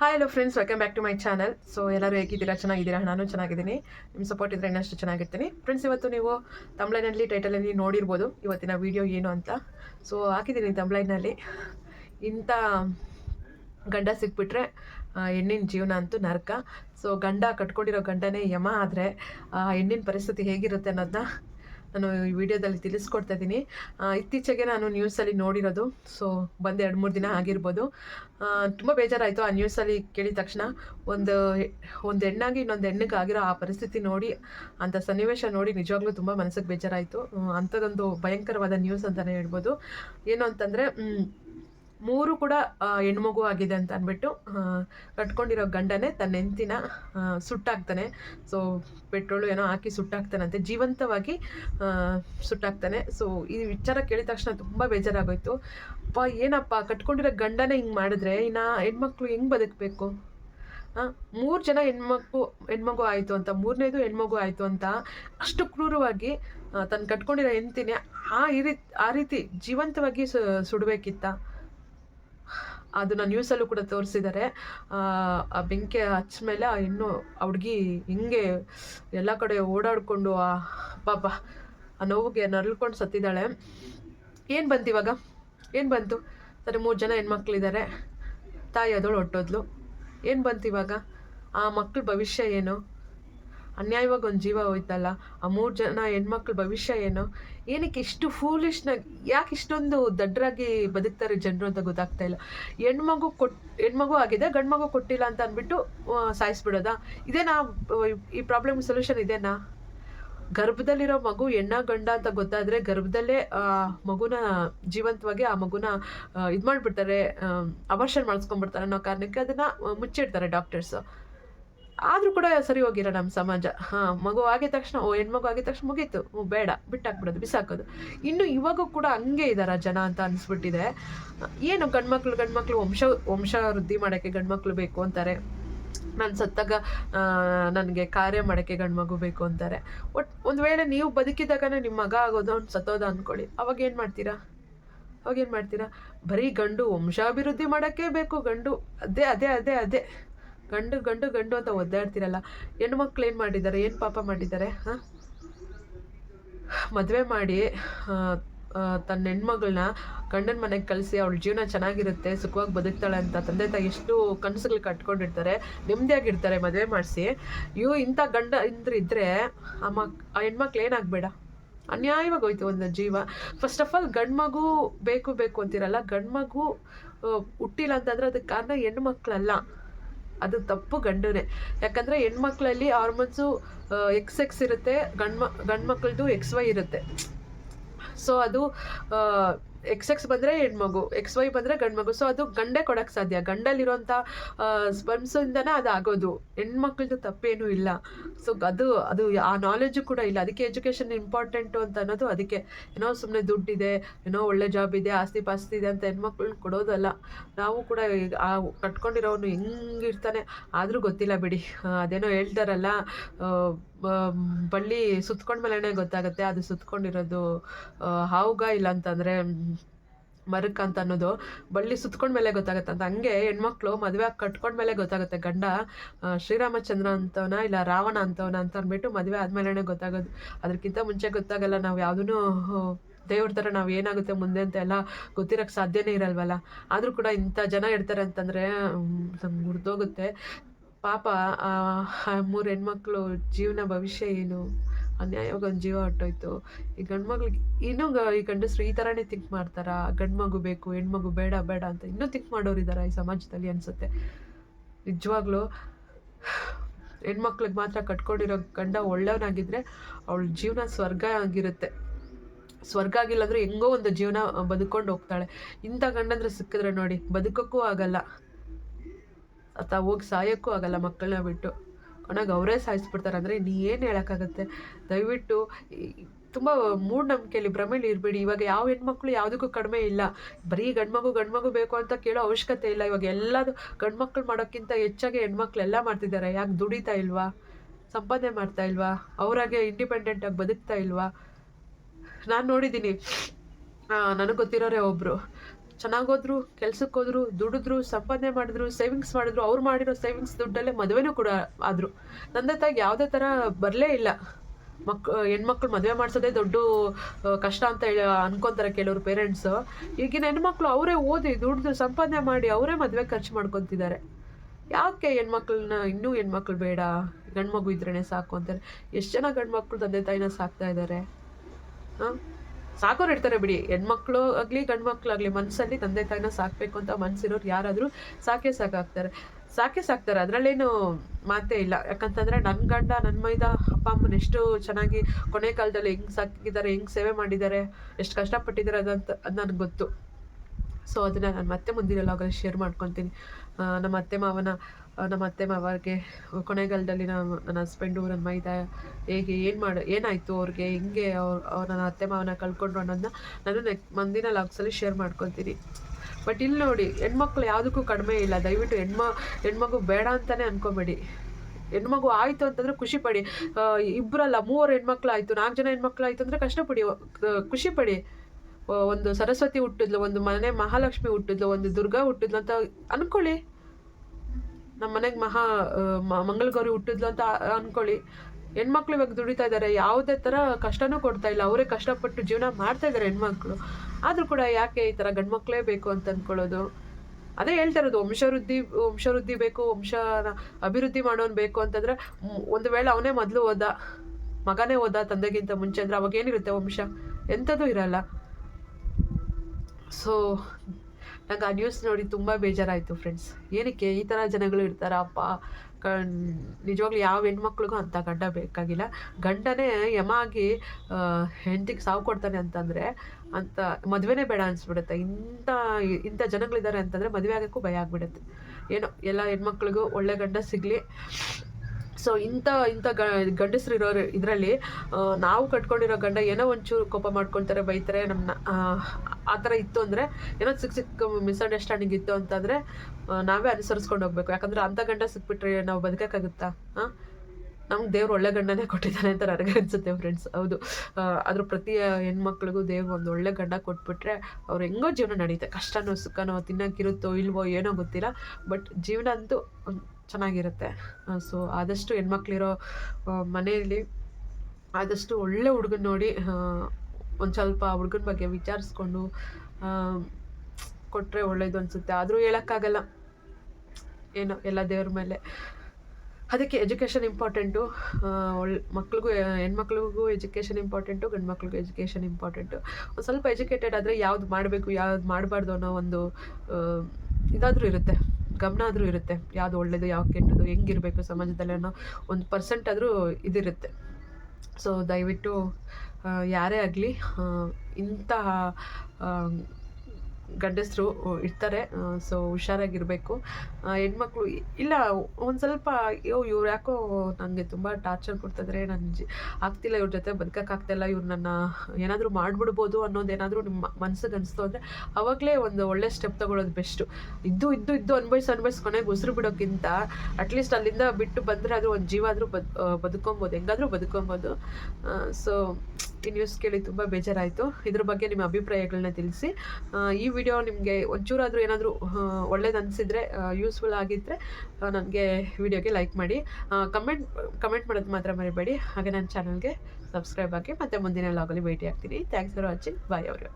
Hi hello friends welcome back to my channel so ಎಲ್ಲರೂ ಹೇಗಿದ್ದೀರಾ? ಚೆನ್ನಾಗಿದ್ದೀರಾ? ನಾನು ಚೆನ್ನಾಗಿದ್ದೀನಿ. ನಿಮ್ಮ ಸಪೋರ್ಟ್ ಇದ್ದರೆ ಇನ್ನಷ್ಟು ಚೆನ್ನಾಗಿರ್ತೀನಿ. ಫ್ರೆಂಡ್ಸ್ ಇವತ್ತು ನೀವು ತಮ್ಲೈನಲ್ಲಿ ಟೈಟಲಲ್ಲಿ ನೋಡಿರ್ಬೋದು ಇವತ್ತಿನ ವಿಡಿಯೋ ಏನು ಅಂತ. ಸೊ ಹಾಕಿದ್ದೀನಿ ತಮ್ಲೈನಲ್ಲಿ ಇಂಥ ಗಂಡ ಸಿಕ್ಬಿಟ್ರೆ ಹೆಣ್ಣಿನ ಜೀವನ ಅಂತೂ ನರಕ. ಸೊ ಗಂಡ ಕಟ್ಕೊಂಡಿರೋ ಗಂಡನೇ ಯಮ ಆದರೆ ಹೆಣ್ಣಿನ ಪರಿಸ್ಥಿತಿ ಹೇಗಿರುತ್ತೆ ಅನ್ನೋದನ್ನ ನಾನು ಈ ವಿಡಿಯೋದಲ್ಲಿ ತಿಳಿಸ್ಕೊಡ್ತಾ ಇದ್ದೀನಿ. ಇತ್ತೀಚೆಗೆ ನಾನು ನ್ಯೂಸಲ್ಲಿ ನೋಡಿರೋದು ಸೊ ಬಂದು ಎರಡು ಮೂರು ದಿನ ಆಗಿರ್ಬೋದು. ತುಂಬ ಬೇಜಾರಾಯಿತು ಆ ನ್ಯೂಸಲ್ಲಿ ಕೇಳಿದ ತಕ್ಷಣ. ಒಂದು ಒಂದು ಹೆಣ್ಣಾಗಿ ಇನ್ನೊಂದು ಹೆಣ್ಣಿಗೆ ಆಗಿರೋ ಆ ಪರಿಸ್ಥಿತಿ ನೋಡಿ ಅಂಥ ಸನ್ನಿವೇಶ ನೋಡಿ ನಿಜವಾಗ್ಲೂ ತುಂಬ ಮನಸ್ಸಿಗೆ ಬೇಜಾರಾಯಿತು. ಅಂಥದ್ದೊಂದು ಭಯಂಕರವಾದ ನ್ಯೂಸ್ ಅಂತಲೇ ಹೇಳ್ಬೋದು. ಏನು ಅಂತಂದರೆ ಮೂರು ಕೂಡ ಹೆಣ್ಮಗು ಆಗಿದೆ ಅಂತ ಅಂದ್ಬಿಟ್ಟು ಕಟ್ಕೊಂಡಿರೋ ಗಂಡನೇ ತನ್ನ ಹೆಂಡ್ತಿನ ಸುಟ್ಟಾಗ್ತಾನೆ ಸೊ ಪೆಟ್ರೋಲು ಏನೋ ಹಾಕಿ ಸುಟ್ಟಾಕ್ತಾನಂತೆ ಜೀವಂತವಾಗಿ ಸುಟ್ಟಾಗ್ತಾನೆ ಸೊ ಈ ವಿಚಾರ ಕೇಳಿದ ತಕ್ಷಣ ತುಂಬ ಬೇಜಾರಾಗೋಯ್ತು. ಅಪ್ಪ, ಏನಪ್ಪ, ಕಟ್ಕೊಂಡಿರೋ ಗಂಡನೇ ಹಿಂಗೆ ಮಾಡಿದ್ರೆ ಇನ್ನು ಹೆಣ್ಮಕ್ಳು ಹೆಂಗೆ ಬದುಕಬೇಕು? ಮೂರು ಜನ ಹೆಣ್ಮಕ್ಳು ಹೆಣ್ಮಗು ಆಯಿತು ಅಂತ, ಮೂರನೇದು ಹೆಣ್ಮಗು ಆಯಿತು ಅಂತ ಅಷ್ಟು ಕ್ರೂರವಾಗಿ ತನ್ನ ಕಟ್ಕೊಂಡಿರೋ ಹೆಂಡ್ತಿನೇ ಆ ಈ ರೀತಿ, ಆ ರೀತಿ ಜೀವಂತವಾಗಿ ಸುಡಬೇಕಿತ್ತ? ಅದನ್ನ ನ್ಯೂಸಲ್ಲೂ ಕೂಡ ತೋರಿಸಿದ್ದಾರೆ ಆ ಬೆಂಕಿ ಹಚ್ಚ ಮೇಲೆ ಆ ಹುಡುಗಿ ಹಿಂಗೆ ಎಲ್ಲ ಕಡೆ ಓಡಾಡಿಕೊಂಡು, ಆ, ಪಾಪ ಆ ನೋವಿಗೆ ನರಳ್ಕೊಂಡು ಸತ್ತಿದ್ದಾಳೆ. ಏನು ಬಂತು ಇವಾಗ? ಏನು ಬಂತು? ಸರಿ, ಮೂರು ಜನ ಹೆಣ್ಮಕ್ಳಿದ್ದಾರೆ ತಾಯಿ ಅದಳು ಹೊಟ್ಟೋದ್ಲು ಏನು ಬಂತು ಇವಾಗ? ಆ ಮಕ್ಳ ಭವಿಷ್ಯ ಏನು? ಅನ್ಯಾಯವಾಗಿ ಒಂದು ಜೀವ ಹೋಯ್ತಲ್ಲ? ಆ ಮೂರು ಜನ ಹೆಣ್ಮಕ್ಳ ಭವಿಷ್ಯ ಏನು? ಏನಕ್ಕೆ ಇಷ್ಟು ಫೂಲಿಶ್ನ ಯಾಕೆ ಇಷ್ಟೊಂದು ದಡ್ಡರಾಗಿ ಬದುಕ್ತಾರೆ ಜನರು ಅಂತ ಗೊತ್ತಾಗ್ತಾ ಇಲ್ಲ. ಹೆಣ್ಮಗು ಕೊಟ್ ಹೆಣ್ಮಗು ಆಗಿದೆ ಗಂಡು ಮಗು ಕೊಟ್ಟಿಲ್ಲ ಅಂತ ಅಂದ್ಬಿಟ್ಟು ಸಾಯಿಸ್ಬಿಡೋದಾ? ಇದೇನಾ ಈ ಪ್ರಾಬ್ಲಮ್ ಸೊಲ್ಯೂಷನ್ ಇದೇನಾ? ಗರ್ಭದಲ್ಲಿರೋ ಮಗು ಹೆಣ್ಣ, ಗಂಡ ಅಂತ ಗೊತ್ತಾದರೆ ಗರ್ಭದಲ್ಲೇ, ಆ, ಮಗುನ ಜೀವಂತವಾಗಿ ಆ ಮಗುನ ಇದು ಮಾಡಿಬಿಡ್ತಾರೆ ಅಬರ್ಷನ್ ಮಾಡಿಸ್ಕೊಂಡ್ಬಿಡ್ತಾರೆ ಅನ್ನೋ ಕಾರಣಕ್ಕೆ ಅದನ್ನು ಮುಚ್ಚಿಡ್ತಾರೆ ಡಾಕ್ಟರ್ಸ್ ಆದರೂ ಕೂಡ ಸರಿ ಹೋಗಿರೋ ನಮ್ಮ ಸಮಾಜ. ಹಾಂ, ಮಗು ಆಗಿದ ತಕ್ಷಣ, ಓ, ಹೆಣ್ಮಗು ಆಗಿದ ತಕ್ಷಣ ಮುಗೀತು. ಓ, ಬೇಡ, ಬಿಟ್ಟಾಕ್ಬಿಡೋದು, ಬಿಸಾಕೋದು. ಇನ್ನು ಇವಾಗ ಕೂಡ ಹಂಗೆ ಇದ್ದಾರ ಜನ ಅಂತ ಅನಿಸ್ಬಿಟ್ಟಿದೆ. ಏನು ಗಂಡ್ಮಕ್ಳು ಗಂಡ್ಮಕ್ಳು ವಂಶ ವಂಶ ವೃದ್ಧಿ ಮಾಡೋಕ್ಕೆ ಗಂಡ್ಮಕ್ಳು ಬೇಕು ಅಂತಾರೆ. ನಾನು ಸತ್ತಾಗ ನನಗೆ ಕಾರ್ಯ ಮಾಡೋಕ್ಕೆ ಗಂಡ್ಮಗು ಬೇಕು ಅಂತಾರೆ. ಒಟ್, ಒಂದು ವೇಳೆ ನೀವು ಬದುಕಿದಾಗನೇ ನಿಮ್ಮ ಮಗ ಆಗೋದು ಅವ್ನು ಸತ್ತೋದ ಅಂದ್ಕೊಳ್ಳಿ ಅವಾಗ ಏನು ಮಾಡ್ತೀರಾ? ಅವಾಗ ಏನು ಮಾಡ್ತೀರಾ? ಬರೀ ಗಂಡು ವಂಶಾಭಿವೃದ್ಧಿ ಮಾಡೋಕ್ಕೆ ಬೇಕು, ಗಂಡು, ಅದೇ ಅದೇ ಅದೇ ಅದೇ. ಗಂಡು ಗಂಡು ಗಂಡು ಅಂತ ಒದ್ದಾಡ್ತಿರಲ್ಲ, ಹೆಣ್ಮಕ್ಳು ಏನು ಮಾಡಿದ್ದಾರೆ, ಏನು ಪಾಪ ಮಾಡಿದ್ದಾರೆ, ಹಾಂ? ಮದುವೆ ಮಾಡಿ ತನ್ನ ಹೆಣ್ಮಗಳನ್ನ ಗಂಡನ ಮನೆಗೆ ಕಳಿಸಿ ಅವಳ ಜೀವನ ಚೆನ್ನಾಗಿರುತ್ತೆ, ಸುಖವಾಗಿ ಬದುಕ್ತಾಳೆ ಅಂತ ತಂದೆ ತಾಯಿ ಎಷ್ಟು ಕನಸುಗಳು ಕಟ್ಕೊಂಡಿರ್ತಾರೆ ನೆಮ್ಮದಿಯಾಗಿರ್ತಾರೆ ಮದುವೆ ಮಾಡಿಸಿ. ಇವು ಇಂಥ ಗಂಡ ಇಂದ್ರ ಇದ್ದರೆ ಆ ಮಕ್, ಆ ಹೆಣ್ಮಕ್ಳು ಏನಾಗಬೇಡ? ಅನ್ಯಾಯವಾಗಿ ಹೋಯ್ತು ಒಂದು ಜೀವ. ಫಸ್ಟ್ ಆಫ್ ಆಲ್ ಗಂಡು ಮಗು ಬೇಕು ಬೇಕು ಅಂತಿರಲ್ಲ ಗಂಡು ಮಗು ಹುಟ್ಟಿಲ್ಲ ಅಂತಂದ್ರೆ ಅದಕ್ಕೆ ಕಾರಣ ಹೆಣ್ಮಕ್ಳಲ್ಲ. ಅದು ತಪ್ಪು ಗಂಡನೇ. ಯಾಕಂದರೆ ಹೆಣ್ಮಕ್ಳಲ್ಲಿ ಹಾರ್ಮೋನ್ಸು ಎಕ್ಸ್ ಎಕ್ಸ್ ಇರುತ್ತೆ, ಗಂಡ್ಮ ಗಂಡು ಎಕ್ಸ್ ವೈ ಇರುತ್ತೆ. ಸೊ ಅದು ಎಕ್ಸ್ ಎಕ್ಸ್ ಬಂದರೆ ಹೆಣ್ಮಗು ಎಕ್ಸ್ ವೈ ಬಂದರೆ ಗಂಡ್ಮಗು. ಸೊ ಅದು ಗಂಡೇ ಕೊಡೋಕ್ಕೆ ಸಾಧ್ಯ. ಗಂಡಲ್ಲಿರುವಂಥ ಸ್ಪರ್ಮ್ಸಿಂದನೇ ಅದು ಆಗೋದು ಹೆಣ್ಮಕ್ಳದ್ದು ತಪ್ಪೇನೂ ಇಲ್ಲ. ಸೊ ಅದು ಅದು ಆ ನಾಲೆಜು ಕೂಡ ಇಲ್ಲ. ಅದಕ್ಕೆ ಎಜುಕೇಷನ್ ಇಂಪಾರ್ಟೆಂಟು ಅಂತ ಅನ್ನೋದು ಅದಕ್ಕೆ. ಏನೋ ಸುಮ್ಮನೆ ದುಡ್ಡಿದೆ, ಏನೋ ಒಳ್ಳೆ ಜಾಬ್ ಇದೆ, ಆಸ್ತಿ ಪಾಸ್ತಿ ಇದೆ ಅಂತ ಹೆಣ್ಮಕ್ಳು ಕೊಡೋದಲ್ಲ. ನಾವು ಕೂಡ ಆ ಕಟ್ಕೊಂಡಿರೋನು ಹೆಂಗಿರ್ತಾನೆ. ಆದರೂ ಗೊತ್ತಿಲ್ಲ ಬಿಡಿ. ಅದೇನೋ ಹೇಳ್ತಾರಲ್ಲ ಬಳ್ಳಿ ಸುತ್ಕೊಂಡ್ಮೇಲೆ ಗೊತ್ತಾಗುತ್ತೆ. ಅದು ಸುತ್ಕೊಂಡಿರೋದು ಹಾವುಗ ಇಲ್ಲ ಅಂತಂದರೆ ಮರಕ್ಕೆ ಅಂತ ಅನ್ನೋದು. ಬಳ್ಳಿ ಸುತ್ಕೊಂಡ್ಮೇಲೆ ಗೊತ್ತಾಗುತ್ತೆ ಅಂತ. ಹಂಗೆ ಹೆಣ್ಮಕ್ಳು ಮದುವೆ ಕಟ್ಕೊಂಡ್ಮೇಲೆ ಗೊತ್ತಾಗುತ್ತೆ. ಗಂಡ ಶ್ರೀರಾಮಚಂದ್ರ ಅಂತವನ ಇಲ್ಲ ರಾವಣ ಅಂತವನ ಅಂತ ಅಂದ್ಬಿಟ್ಟು ಮದುವೆ ಆದ್ಮೇಲೆ ಗೊತ್ತಾಗೋದು. ಅದಕ್ಕಿಂತ ಮುಂಚೆ ಗೊತ್ತಾಗಲ್ಲ. ನಾವು ಯಾವುದೂ ದೇವ್ರ ಥರ ನಾವು ಏನಾಗುತ್ತೆ ಮುಂದೆ ಅಂತ ಎಲ್ಲ ಗೊತ್ತಿರೋಕ್ಕೆ ಸಾಧ್ಯನೇ ಇರಲ್ವಲ್ಲ. ಆದರೂ ಕೂಡ ಇಂಥ ಜನ ಇರ್ತಾರೆ ಅಂತಂದರೆ ನಮ್ಗೆ ಮುರಿದೋಗುತ್ತೆ ಪಾಪ ಆ ಮೂರು ಹೆಣ್ಮಕ್ಳು ಜೀವನ ಭವಿಷ್ಯ ಏನು? ಅನ್ಯಾಯವಾಗಿ ಒಂದು ಜೀವ ಹೊಟ್ಟೋಯ್ತು ಈ ಗಂಡ್ಮಗ್ಳಿಗೆ ಇನ್ನೂ ಗ, ಈ ಗಂಡಸರು ಈ ಥರನೇ ಥಿಂಕ್ ಮಾಡ್ತಾರಾ? ಗಂಡ್ಮಗು ಬೇಕು, ಹೆಣ್ಮಗು ಬೇಡ ಬೇಡ ಅಂತ ಇನ್ನೂ ಥಿಂಕ್ ಮಾಡೋರು ಇದ್ದಾರೆ ಈ ಸಮಾಜದಲ್ಲಿ ಅನಿಸುತ್ತೆ. ನಿಜವಾಗ್ಲೂ ಹೆಣ್ಮಕ್ಳಿಗೆ ಮಾತ್ರ ಕಟ್ಕೊಂಡಿರೋ ಗಂಡ ಒಳ್ಳೆಯವನಾಗಿದ್ದರೆ ಅವಳ ಜೀವನ ಸ್ವರ್ಗ ಆಗಿರುತ್ತೆ. ಸ್ವರ್ಗ ಆಗಿಲ್ಲ ಅಂದ್ರೆ ಹೆಂಗೋ ಒಂದು ಜೀವನ ಬದುಕೊಂಡು ಹೋಗ್ತಾಳೆ. ಇಂಥ ಗಂಡಂದ್ರೆ ಸಿಕ್ಕಿದ್ರೆ ನೋಡಿ, ಬದುಕೋಕ್ಕೂ ಆಗಲ್ಲ. ಅತ್ತ ಹೋಗಿ ಸಾಯೋಕ್ಕೂ ಆಗಲ್ಲ ಮಕ್ಕಳನ್ನ ಬಿಟ್ಟು. ಕೊನೆಗೆ ಅವರೇ ಸಾಯಿಸ್ಬಿಡ್ತಾರೆ. ಅಂದರೆ ನೀ ಏನು ಹೇಳೋಕ್ಕಾಗತ್ತೆ? ದಯವಿಟ್ಟು ತುಂಬ ಮೂಢನಂಬಿಕೆಯಲ್ಲಿ ಭ್ರಮೆಲಿ ಇರಬೇಡಿ. ಇವಾಗ ಯಾವ ಹೆಣ್ಮಕ್ಳು ಯಾವುದಕ್ಕೂ ಕಡಿಮೆ ಇಲ್ಲ. ಬರೀ ಗಂಡ್ಮಗು ಗಂಡ್ಮಗು ಬೇಕು ಅಂತ ಕೇಳೋ ಅವಶ್ಯಕತೆ ಇಲ್ಲ. ಇವಾಗ ಎಲ್ಲದು ಗಂಡ್ಮಕ್ಳು ಮಾಡೋಕ್ಕಿಂತ ಹೆಚ್ಚಾಗಿ ಹೆಣ್ಮಕ್ಳು ಎಲ್ಲ ಮಾಡ್ತಿದ್ದಾರೆ. ಯಾಕೆ ದುಡಿತಾ ಇಲ್ವಾ? ಸಂಪಾದನೆ ಮಾಡ್ತಾ ಇಲ್ವಾ? ಅವರಾಗೆ ಇಂಡಿಪೆಂಡೆಂಟಾಗಿ ಬದುಕ್ತಾ ಇಲ್ವಾ? ನಾನು ನೋಡಿದ್ದೀನಿ. ನನಗೆ ಗೊತ್ತಿರೋರೆ ಒಬ್ಬರು ಚೆನ್ನಾಗೋದ್ರು ಕೆಲ್ಸಕ್ಕೆ ಹೋದ್ರು ದುಡಿದ್ರು, ಸಂಪಾದನೆ ಮಾಡಿದ್ರು ಸೇವಿಂಗ್ಸ್ ಮಾಡಿದ್ರು, ಅವ್ರು ಮಾಡಿರೋ ಸೇವಿಂಗ್ಸ್ ದುಡ್ಡಲ್ಲೇ ಮದುವೆನೂ ಕೂಡ ಆದರು. ತಂದೆ ತಾಯಿಗೆ ಯಾವುದೇ ಥರ ಬರಲೇ ಇಲ್ಲ. ಮಕ್, ಹೆಣ್ಮಕ್ಳು ಮದುವೆ ಮಾಡಿಸೋದೇ ದೊಡ್ಡ ಕಷ್ಟ ಅಂತ ಹೇಳಿ ಅನ್ಕೊಂತಾರೆ ಕೆಲವರು ಪೇರೆಂಟ್ಸು ಈಗಿನ ಹೆಣ್ಮಕ್ಳು ಅವರೇ ಓದಿ, ದುಡ್ದು, ಸಂಪಾದನೆ ಮಾಡಿ ಅವರೇ ಮದುವೆ ಖರ್ಚು ಮಾಡ್ಕೊತಿದ್ದಾರೆ. ಯಾಕೆ ಹೆಣ್ಮಕ್ಳನ್ನ, ಇನ್ನೂ ಹೆಣ್ಮಕ್ಳು ಬೇಡ? ಗಂಡು ಮಗು ಇದ್ರೇ ಸಾಕು ಅಂತಾರೆ. ಎಷ್ಟು ಜನ ಗಂಡು ಮಕ್ಕಳು ತಂದೆ ತಾಯಿನ ಸಾಕ್ತಾ ಇದ್ದಾರೆ? ಹಾಂ? ಸಾಕೋರು ಇರ್ತಾರೆ ಬಿಡಿ. ಹೆಣ್ಮಕ್ಳು ಆಗಲಿ ಗಂಡು ಮಕ್ಕಳಾಗಲಿ ಮನಸ್ಸಲ್ಲಿ ತಂದೆ ತಾಯಿನ ಸಾಕಬೇಕು ಅಂತ ಮನಸ್ಸಿರೋರು ಯಾರಾದರೂ ಸಾಕೇ ಸಾಕಾಗ್ತಾರೆ. ಸಾಕೇ ಸಾಕ್ತಾರೆ. ಅದರಲ್ಲೇನು ಮಾತೇ ಇಲ್ಲ. ಯಾಕಂತಂದರೆ ನನ್ನ ಗಂಡ ನನ್ನ ಮೈದ ಅಪ್ಪ, ಅಮ್ಮನ ಎಷ್ಟು ಚೆನ್ನಾಗಿ ಕೊನೆ ಕಾಲದಲ್ಲಿ ಹೆಂಗೆ ಸಾಕಿದ್ದಾರೆ, ಹೆಂಗೆ ಸೇವೆ ಮಾಡಿದ್ದಾರೆ, ಎಷ್ಟು ಕಷ್ಟಪಟ್ಟಿದ್ದಾರೆ ಅದಂತ ಅದು ನನಗೆ ಗೊತ್ತು. ಸೊ ಅದನ್ನು ನಾನು ಮತ್ತೆ ಮುಂದಿನ ಲಾಗಲ್ಲಿ ಶೇರ್ ಮಾಡ್ಕೊತೀನಿ. ನಮ್ಮ ಅತ್ತೆ ಮಾವನ ನಮ್ಮ ಅತ್ತೆ ಮಾವರಿಗೆ ಕೊನೆಗಾಲದಲ್ಲಿ ನಮ್ಮ ನನ್ನ ಹಸ್ಬೆಂಡು ನನ್ನ ಮೈದ ಹೇಗೆ ಏನು ಮಾಡ, ಏನಾಯಿತು ಅವ್ರಿಗೆ, ಹೆಂಗೆ ಅವ್ರು ಅವ್ರು ನನ್ನ ಅತ್ತೆ ಮಾವನ ಕಳ್ಕೊಂಡ್ರು ಅನ್ನೋದನ್ನ ನಾನು ನೆಕ್ ಮುಂದಿನ ಲಾಗ್ಸಲ್ಲಿ ಶೇರ್ ಮಾಡ್ಕೊತೀನಿ ಬಟ್ ಇಲ್ಲಿ ನೋಡಿ, ಹೆಣ್ಮಕ್ಳು ಯಾವುದಕ್ಕೂ ಕಡಿಮೆ ಇಲ್ಲ. ದಯವಿಟ್ಟು ಹೆಣ್ಮ, ಹೆಣ್ಮಗು ಬೇಡ ಅಂತಲೇ ಅನ್ಕೊಬೇಡಿ. ಹೆಣ್ಮಗು ಆಯಿತು ಅಂತಂದರೆ ಖುಷಿ ಪಡಿ. ಇಬ್ಬರಲ್ಲ ಮೂವರು ಹೆಣ್ಮಕ್ಳು ಆಯಿತು ನಾಲ್ಕು ಜನ ಹೆಣ್ಮಕ್ಳು ಆಯಿತು ಅಂದರೆ ಕಷ್ಟಪಡಿ. ಖುಷಿ ಪಡಿ. ಒಂದು ಸರಸ್ವತಿ ಹುಟ್ಟಿದ್ಲು, ಒಂದು ಮನೆ ಮಹಾಲಕ್ಷ್ಮಿ ಹುಟ್ಟಿದ್ಲು, ಒಂದು ದುರ್ಗಾ ಹುಟ್ಟಿದ್ಲು ಅಂತ ಅನ್ಕೊಳ್ಳಿ. ನಮ್ಮ ಮನೆಗೆ ಮಹಾ ಮಂಗಳಗೌರಿ ಹುಟ್ಟಿದ್ಲು ಅಂತ ಅನ್ಕೊಳ್ಳಿ. ಹೆಣ್ಮಕ್ಳು ಇವಾಗ ದುಡಿತಾ ಇದ್ದಾರೆ ಯಾವುದೇ ಥರ ಕಷ್ಟನೂ ಕೊಡ್ತಾ ಇಲ್ಲ. ಅವರೇ ಕಷ್ಟಪಟ್ಟು ಜೀವನ ಮಾಡ್ತಾ ಇದ್ದಾರೆ ಹೆಣ್ಮಕ್ಳು. ಆದರೂ ಕೂಡ ಯಾಕೆ ಈ ಥರ ಗಂಡ್ಮಕ್ಳೇ ಬೇಕು ಅಂತ ಅಂದ್ಕೊಳ್ಳೋದು ಅದೇ ಹೇಳ್ತಾ ಇರೋದು, ವಂಶವೃದ್ಧಿ ವಂಶವೃದ್ಧಿ ಬೇಕು ವಂಶನ ಅಭಿವೃದ್ಧಿ ಮಾಡೋನು ಬೇಕು ಅಂತಂದ್ರೆ ಒಂದು ವೇಳೆ ಅವನೇ ಮೊದಲು ಓದ ಮಗನೇ ಓದ ತಂದೆಗಿಂತ ಮುಂಚೆ ಅಂದರೆ ಅವಾಗ ಏನಿರುತ್ತೆ ವಂಶ? ಎಂಥದ್ದು ಇರಲ್ಲ. ಸೊ ನಂಗೆ ಆ ನ್ಯೂಸ್ ನೋಡಿ ತುಂಬ ಬೇಜಾರಾಯಿತು ಫ್ರೆಂಡ್ಸ್ ಏನಕ್ಕೆ ಈ ಥರ ಜನಗಳು ಇರ್ತಾರಪ್ಪ? ಕ ನಿಜವಾಗ್ಲೂ ಯಾವ ಹೆಣ್ಮಕ್ಳಿಗೂ ಅಂಥ ಗಂಡ ಬೇಕಾಗಿಲ್ಲ. ಗಂಡನೇ ಯಮ ಆಗಿ ಹೆಂಡತಿಗೆ ಸಾವು ಕೊಡ್ತಾನೆ ಅಂತಂದರೆ ಅಂತ ಮದುವೆನೇ ಬೇಡ ಅನಿಸ್ಬಿಡುತ್ತೆ. ಇಂಥ ಇಂಥ ಜನಗಳಿದ್ದಾರೆ ಅಂತಂದರೆ ಮದುವೆ ಆಗೋಕ್ಕೂ ಭಯ ಆಗಿಬಿಡುತ್ತೆ. ಏನೋ, ಎಲ್ಲ ಹೆಣ್ಮಕ್ಳಿಗೂ ಒಳ್ಳೆ ಗಂಡ ಸಿಗಲಿ. ಸೊ ಇಂಥ ಇಂಥ ಗ ಗಂಡಸ್ರು ಇರೋರು ಇದರಲ್ಲಿ ನಾವು ಕಟ್ಕೊಂಡಿರೋ ಗಂಡ ಏನೋ ಒಂಚೂರು ಕೋಪ ಮಾಡ್ಕೊಳ್ತಾರೆ ಬೈತಾರೆ ನಮ್ಮನ್ನ ಆ ಥರ ಇತ್ತು ಅಂದರೆ, ಏನೋ ಸಿಕ್ಕ ಚಿಕ್ಕ ಮಿಸ್ಅಂಡರ್ಸ್ಟ್ಯಾಂಡಿಂಗ್ ಇತ್ತು ಅಂತಂದರೆ ನಾವೇ ಅನುಸರಿಸ್ಕೊಂಡು ಹೋಗ್ಬೇಕು. ಯಾಕಂದರೆ ಅಂಥ ಗಂಡ ಸಿಕ್ಬಿಟ್ರೆ ನಾವು ಬದುಕೋಕ್ಕಾಗುತ್ತಾ? ಹಾಂ ನಮ್ಗೆ ದೇವ್ರು ಒಳ್ಳೆ ಗಂಡನೇ ಕೊಟ್ಟಿದ್ದಾನೆ ಅಂತ ನನಗೆ ಅನಿಸುತ್ತೆ ಫ್ರೆಂಡ್ಸ್ ಹೌದು. ಅದ್ರ ಪ್ರತಿ ಹೆಣ್ಮಕ್ಳಿಗೂ ದೇವ್ರು ಒಂದು ಒಳ್ಳೆ ಗಂಡ ಕೊಟ್ಬಿಟ್ರೆ, ಅವ್ರು ಹೆಂಗೋ ಜೀವನ ನಡೀತೆ. ಕಷ್ಟನೋ, ಸುಖನೋ, ತಿನ್ನೋಕ್ಕಿರುತ್ತೋ, ಇಲ್ವೋ, ಏನೋ ಗೊತ್ತಿಲ್ಲ. ಬಟ್ ಜೀವನ ಅಂತೂ ಚೆನ್ನಾಗಿರುತ್ತೆ. ಸೊ ಆದಷ್ಟು ಹೆಣ್ಮಕ್ಳಿರೋ ಮನೆಯಲ್ಲಿ ಆದಷ್ಟು ಒಳ್ಳೆ ಹುಡುಗನ ನೋಡಿ ಒಂದು ಸ್ವಲ್ಪ ಹುಡುಗನ ಬಗ್ಗೆ ವಿಚಾರಿಸ್ಕೊಂಡು ಕೊಟ್ಟರೆ ಒಳ್ಳೇದು ಅನಿಸುತ್ತೆ. ಆದರೂ ಹೇಳೋಕ್ಕಾಗಲ್ಲ. ಏನೋ ಎಲ್ಲ ದೇವ್ರ ಮೇಲೆ. ಅದಕ್ಕೆ ಎಜುಕೇಷನ್ ಇಂಪಾರ್ಟೆಂಟು. ಒಳ್ಳೆ ಮಕ್ಳಿಗೂ, ಹೆಣ್ಮಕ್ಳಿಗೂ ಎಜುಕೇಷನ್ ಇಂಪಾರ್ಟೆಂಟು ಗಂಡು ಮಕ್ಳಿಗೂ ಎಜುಕೇಷನ್ ಇಂಪಾರ್ಟೆಂಟು. ಒಂದು ಸ್ವಲ್ಪ ಎಜುಕೇಟೆಡ್ ಆದರೆ ಯಾವ್ದು ಮಾಡಬೇಕು, ಯಾವ್ದು ಮಾಡಬಾರ್ದು ಅನ್ನೋ ಒಂದು ಇದಾದರೂ ಇರುತ್ತೆ. ಗಮನ ಆದರೂ ಇರುತ್ತೆ. ಯಾವುದು ಒಳ್ಳೇದು ಯಾವ ಕೆಟ್ಟದು ಹೆಂಗಿರಬೇಕು ಸಮಾಜದಲ್ಲಿ ಅನ್ನೋ ಒಂದು ಪರ್ಸೆಂಟ್ ಆದರೂ ಇದಿರುತ್ತೆ. ಸೊ ದಯವಿಟ್ಟು ಯಾರೇ ಆಗಲಿ ಇಂತಹ ಗಂಡಸರು ಇರ್ತಾರೆ. ಸೊ ಹುಷಾರಾಗಿರಬೇಕು. ಹೆಣ್ಮಕ್ಳು, ಇಲ್ಲ, ಒಂದು ಸ್ವಲ್ಪ, ಅಯ್ಯೋ, ಇವ್ರು ಯಾಕೋ ನನಗೆ ತುಂಬ ಟಾರ್ಚರ್ ಕೊಡ್ತಿದ್ರೆ. ನನ್ನ ಜಿ, ಆಗ್ತಿಲ್ಲ, ಇವ್ರ ಜೊತೆ ಬದುಕೋಕ್ಕಾಗ್ತಿಲ್ಲ ಇವ್ರು ನನ್ನ ಏನಾದರೂ ಮಾಡಿಬಿಡ್ಬೋದು ಅನ್ನೋದೇನಾದರೂ ನಿಮ್ಮ ಮನಸ್ಸಿಗೆ ಅನಿಸ್ತು ಅಂದರೆ, ಅವಾಗಲೇ ಒಂದು ಒಳ್ಳೆ ಸ್ಟೆಪ್ ತೊಗೊಳೋದು ಬೆಸ್ಟು ಇದ್ದು ಇದ್ದು ಇದ್ದು ಅನ್ಭವಿಸಿ ಅನ್ಭವಿಸಿ, ಕೊನೆಗೆ ಉಸಿರು ಬಿಡೋಕ್ಕಿಂತ ಅಟ್ಲೀಸ್ಟ್ ಅಲ್ಲಿಂದ ಬಿಟ್ಟು ಬಂದರೆ ಆದರೂ ಒಂದು ಜೀವ ಆದರೂ ಬದ್ ಬದುಕೊಬೋದು ಹೆಂಗಾದರೂ ಬದುಕೊಬೋದು ಸೊ ಈ ನ್ಯೂಸ್ ಕೇಳಿ ತುಂಬ ಬೇಜಾರಾಯಿತು. ಇದ್ರ ಬಗ್ಗೆ ನಿಮ್ಮ ಅಭಿಪ್ರಾಯಗಳನ್ನ ತಿಳಿಸಿ. ಈ ವಿಡಿಯೋ ನಿಮಗೆ ಒಂಚೂರಾದರೂ ಏನಾದರೂ ಒಳ್ಳೇದು ಅನಿಸಿದರೆ ಯೂಸ್ಫುಲ್ ಆಗಿದ್ದರೆ ನನಗೆ ವಿಡಿಯೋಗೆ ಲೈಕ್ ಮಾಡಿ. ಕಮೆಂಟ್ ಕಮೆಂಟ್ ಮಾಡೋದು ಮಾತ್ರ ಮರಿಬೇಡಿ. ಹಾಗೆ ನನ್ನ ಚಾನಲ್ಗೆ ಸಬ್ಸ್ಕ್ರೈಬ್ ಆಗಿ ಮತ್ತು ಮುಂದಿನ ಲಾಗಲ್ಲಿ ಭೇಟಿ ಆಗ್ತೀನಿ ಥ್ಯಾಂಕ್ಸ್ ಫಾರ್ ವಾಚಿಂಗ್ ಬಾಯ್ ಅವರು